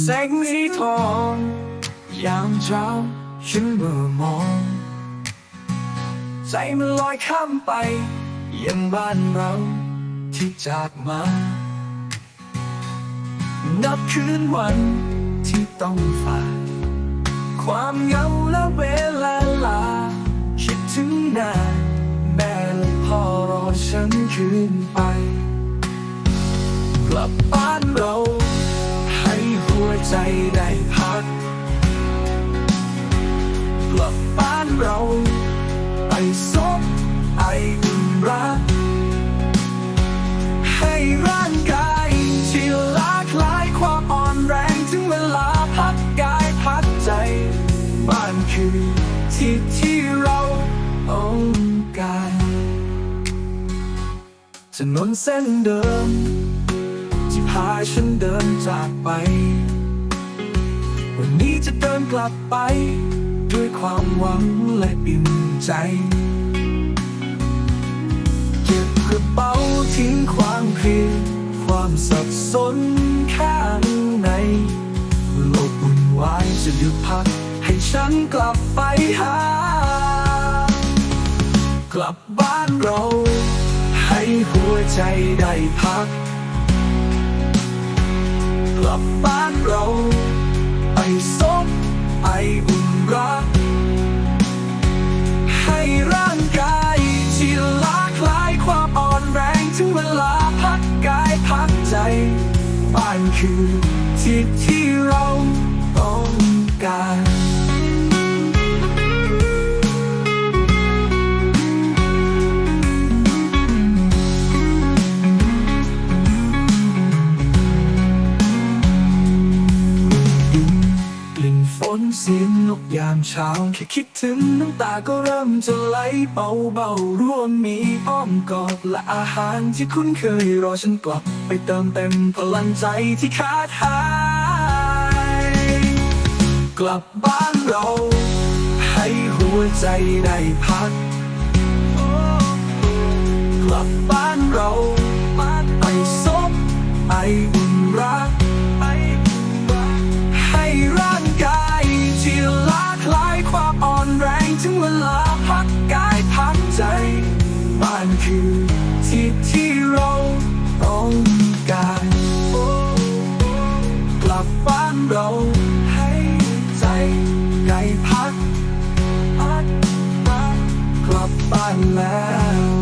แสงสีทองยามเช้าฉันเมื่อมอง ใจมันลอยข้ามไปยังบ้านเราที่จากมา นับคืนวันที่ต้องฝ่า ความเหงาและเวลาลา คิดถึงนาแคืนไป กลับบ้านเรา ให้หัวใจได้พัก กลับบ้านเรา ไปซบไออุ่นรัก ให้ร่างกายที่ลากลายความอ่อนแรงถึงเวลาพักกายพักใจ บ้านคือที่ที่เราต้ ถนนเส้นเดิม ที่พาฉันเดินจากไป วันนี้จะเดินกลับไป ด้วยความหวังและอิ่มใจ เก็บกระเป๋าทิ้งความเครียดความสับสนข้างในโลกวุ่นวายจะหยุดพัก ให้ฉันกลับไปหา กลับบ้านเรา ห้หัวใจได้พัก กลับบ้านเราไปซบไออุ่นรัก ให้ร่างกายที่หลากหลายความอ่อนแรงถึงเวลาพักกายพักใจ บ้านคือที่ที่เราต้องการ นเสียงนกยามเช้า แค่คิดถึงน้ำตาก็เริ่มจะไหลเบาๆร่วมมีอ้อมกอดและอาหารที่คุ้นเคยรอฉันกลับ ไปเติมเต็มพลังใจที่ขาดหาย กลับบ้านเรา ให้หัวใจได้พัก กลับบ้านเราไปซบไอ คลากหลายความอ่อนแรงถึงเวลาพักกายพักใจ บ้านคือที่ที่เราต้องการกลับบ้านเราให้ใจได้พักกลับบ้านแล้ว